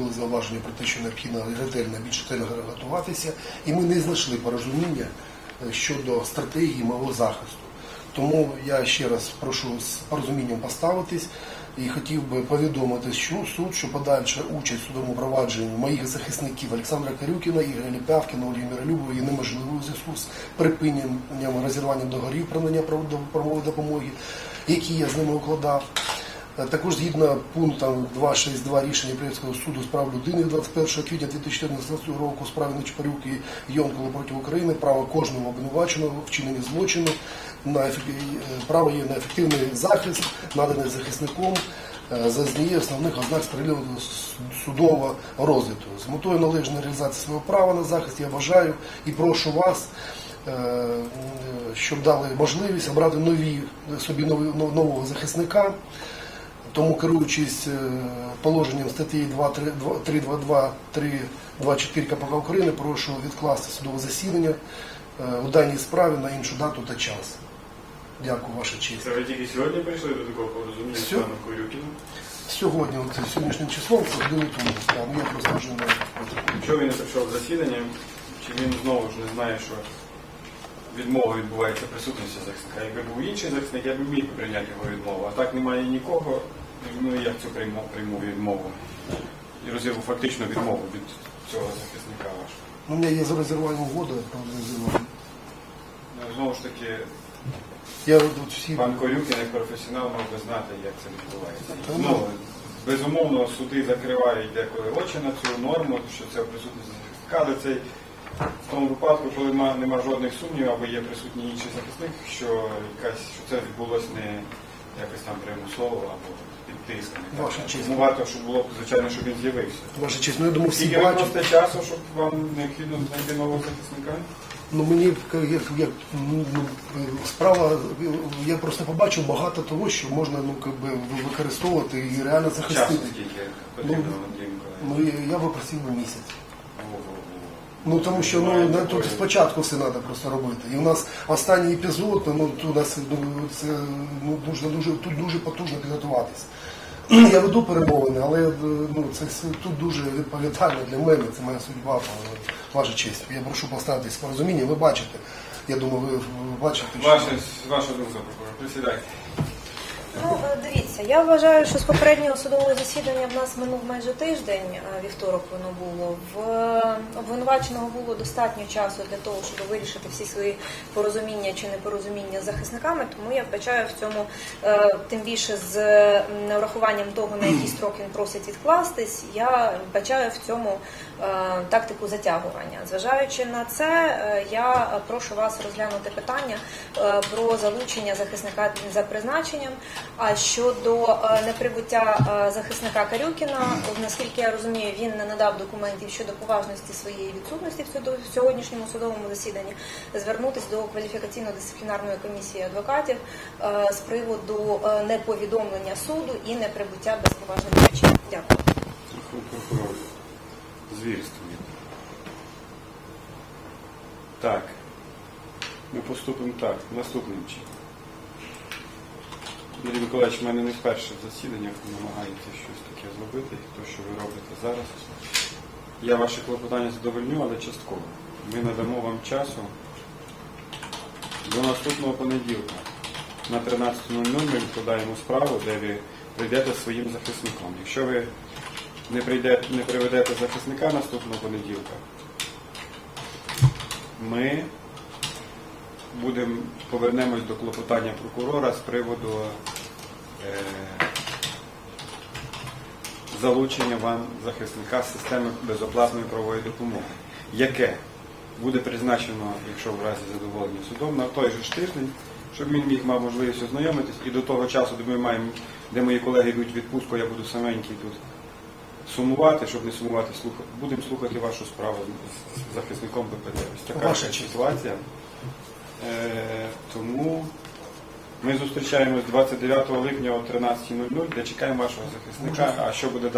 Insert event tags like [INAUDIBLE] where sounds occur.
зробили зауваження про те, що необхідно ретельно, більш ретельно готуватися, і ми не знайшли порозуміння е, щодо стратегії мого захисту. Тому я ще раз прошу з порозумінням поставитись і хотів би повідомити що суд, що подальша участь в судовому провадженні моїх захисників Олександра Карюкіна, Ігоря Ліпявкіна, Володимира Любова є неможливою зв'язку з припиненням розірванням договорів про надання прав- правової допомоги, які я з ними укладав. Е, Також згідно пунктам 262 рішення Київського суду з прав людини 21 квітня 2014 року у справі Нечпарюк і Йонкова проти України право кожного обвинуваченого в вчиненні злочину на е, право є на ефективний захист, наданий захисником е, за однією основних ознак справедливого судового розгляду. З метою належної реалізації свого права на захист я бажаю і прошу вас щоб дали можливість обрати нові собі нового захисника. Тому керуючись е, положенням статті 322 324 КПК України, прошу відкласти судове засідання е, у даній справі на іншу дату та час. Дякую, ваша честь. Це ви тільки сьогодні прийшли до такого порозуміння з паном Корюкіним? Сьогодні, от, сьогоднішнім числом, це годину тому. Ну, я просто вже не Якщо він не прийшов засідання, чи він знову ж не знає, що відмова відбувається присутності захисника. Якби був інший захисник, я б міг прийняти його відмову. А так немає нікого, ну як цю прийму, прийму відмову. І розірву фактично відмову від цього захисника вашого. У мене є розірвання угоди, правда, розірвання. Ну, знову ж таки, Я от всі пан Корюкін як професіонал мав би знати, як це відбувається. Та Ну, ну. безумовно, суди закривають деколи очі на цю норму, що це в присутності захисника, але цей в тому випадку, коли нема, нема жодних сумнівів або є присутній інший захисник, що якась що це відбулося не якось там примусово або під тиском. Ваша честь. Тому варто, щоб було звичайно, щоб він з'явився. ваша честь. Ну я думаю, всі Скільки ви бачать. просите часу, щоб вам необхідно знайти нового захисника? Ну мені як, як ну, ну, справа, я просто побачив багато того, що можна ну как би використовувати і реально Часу захистити. скільки потрібно, Ну, Андрій Миколаївич? Ну я би просив на місяць. Ну тому що ну тут спочатку все треба просто робити. І у нас останній епізод, ну тут у нас це ну дуже дуже тут дуже потужно підготуватися. [CLEARS THROAT] Я веду перемовини, але е, ну це тут дуже відповідально для мене. Це моя судьба, ваша честь. Я прошу поставитись порозуміння. Ви бачите. Я думаю, ви, бачите, що Ваша, ваша думка, прокурор, присідайте. Ну, е, дивіться, я вважаю, що з попереднього судового засідання в нас минув майже тиждень, е, вівторок воно було. В е, обвинуваченого було достатньо часу для того, щоб вирішити всі свої порозуміння чи непорозуміння з захисниками, тому я вбачаю в цьому, тим більше з урахуванням того, на який строк він просить відкластись, я вбачаю в цьому тактику затягування. Зважаючи на це, я прошу вас розглянути питання про залучення захисника за призначенням. А щодо е, неприбуття е, захисника Карюкіна, наскільки я розумію, він не надав документів щодо поважності своєї відсутності в сьогоднішньому судовому засіданні, звернутися до кваліфікаційно-дисциплінарної комісії адвокатів е, з приводу неповідомлення суду і неприбуття без поважних причин. Дякую. Звірство. Так. Ми поступимо так, наступним чином. Андрій Миколаївич, в мене не вперше в засіданнях намагаєтеся щось таке зробити, то, що ви робите зараз. Я ваші клопотання задовольню, але частково. Ми надамо вам часу до наступного понеділка. На 13.00 ми відкладаємо справу, де ви прийдете своїм захисником. Якщо ви не, прийдете, не приведете захисника наступного понеділка, ми будемо повернемось до клопотання прокурора з приводу е, залучення вам захисника з системи безоплатної правової допомоги, яке буде призначено, якщо в разі задоволення судом, на той же ж тиждень, щоб він міг мав можливість ознайомитись, і до того часу, де ми маємо, де мої колеги йдуть в відпустку, я буду саменький тут сумувати, щоб не сумувати, слухати. Будемо слухати вашу справу з- захисником БПД. Ось така Ваша ситуація. Е, тому ми зустрічаємось 29 липня о 13.00, де чекаємо вашого захисника. А що буде далі?